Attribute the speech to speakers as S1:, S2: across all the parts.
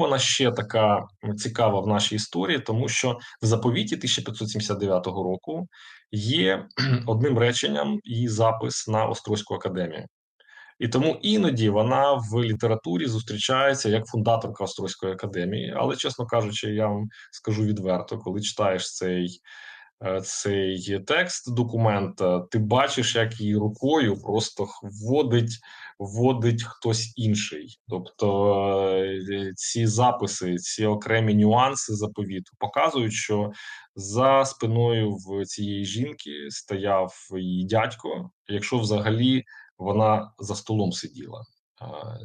S1: вона ще така цікава в нашій історії? Тому що в заповіті 1579 року є одним реченням її запис на Острозьку академію. І тому іноді вона в літературі зустрічається як фундаторка Острозької академії. Але, чесно кажучи, я вам скажу відверто, коли читаєш цей е, цей текст документа, ти бачиш, як її рукою просто вводить вводить хтось інший. Тобто е, ці записи, ці окремі нюанси заповіту показують, що за спиною в цієї жінки стояв її дядько, якщо взагалі вона за столом сиділа.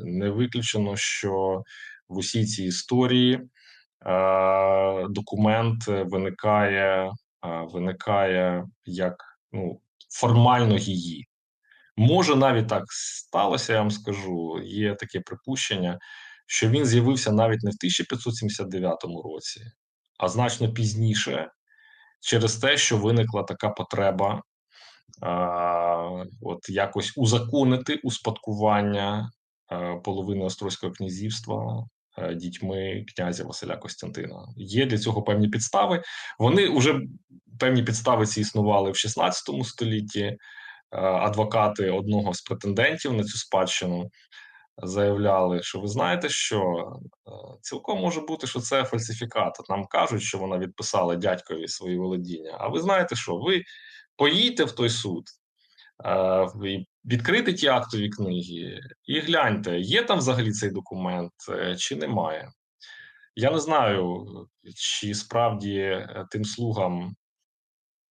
S1: Не виключено, що в усій цій історії документ виникає, виникає як ну, формально її. Може, навіть так сталося, я вам скажу. Є таке припущення, що він з'явився навіть не в 1579 році, а значно пізніше, через те, що виникла така потреба от якось узаконити успадкування половини Острозького князівства дітьми князя Василя Костянтина. Є для цього певні підстави. Вони вже певні підстави ці існували в 16 столітті. Адвокати одного з претендентів на цю спадщину заявляли, що ви знаєте, що цілком може бути, що це фальсифікат. Нам кажуть, що вона відписала дядькові свої володіння. А ви знаєте, що ви поїдьте в той суд, відкрити ті актові книги і гляньте, є там взагалі цей документ е, чи немає. Я не знаю, чи справді е, тим слугам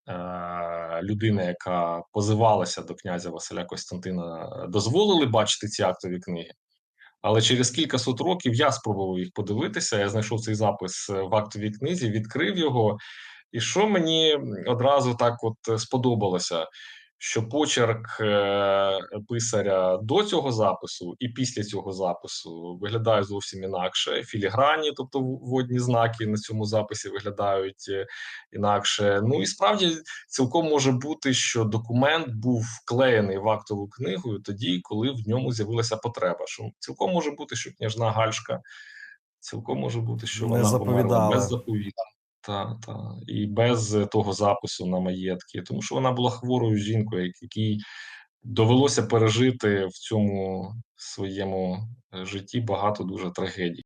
S1: е, людини, яка позивалася до князя Василя Костянтина, дозволили бачити ці актові книги. Але через кілька сот років я спробував їх подивитися. Я знайшов цей запис в актовій книзі, відкрив його і що мені одразу так от сподобалося, що почерк е, писаря до цього запису і після цього запису виглядає зовсім інакше. Філіграні, тобто водні знаки на цьому записі виглядають е, інакше. Ну і справді цілком може бути, що документ був вклеєний в актову книгу тоді, коли в ньому з'явилася потреба. Що цілком може бути, що княжна Гальшка, цілком може бути, що
S2: Не
S1: вона померла без
S2: заповідала.
S1: заповіта. Та, та. І без того запису на маєтки, тому що вона була хворою жінкою, якій довелося пережити в цьому своєму е, житті багато дуже трагедій.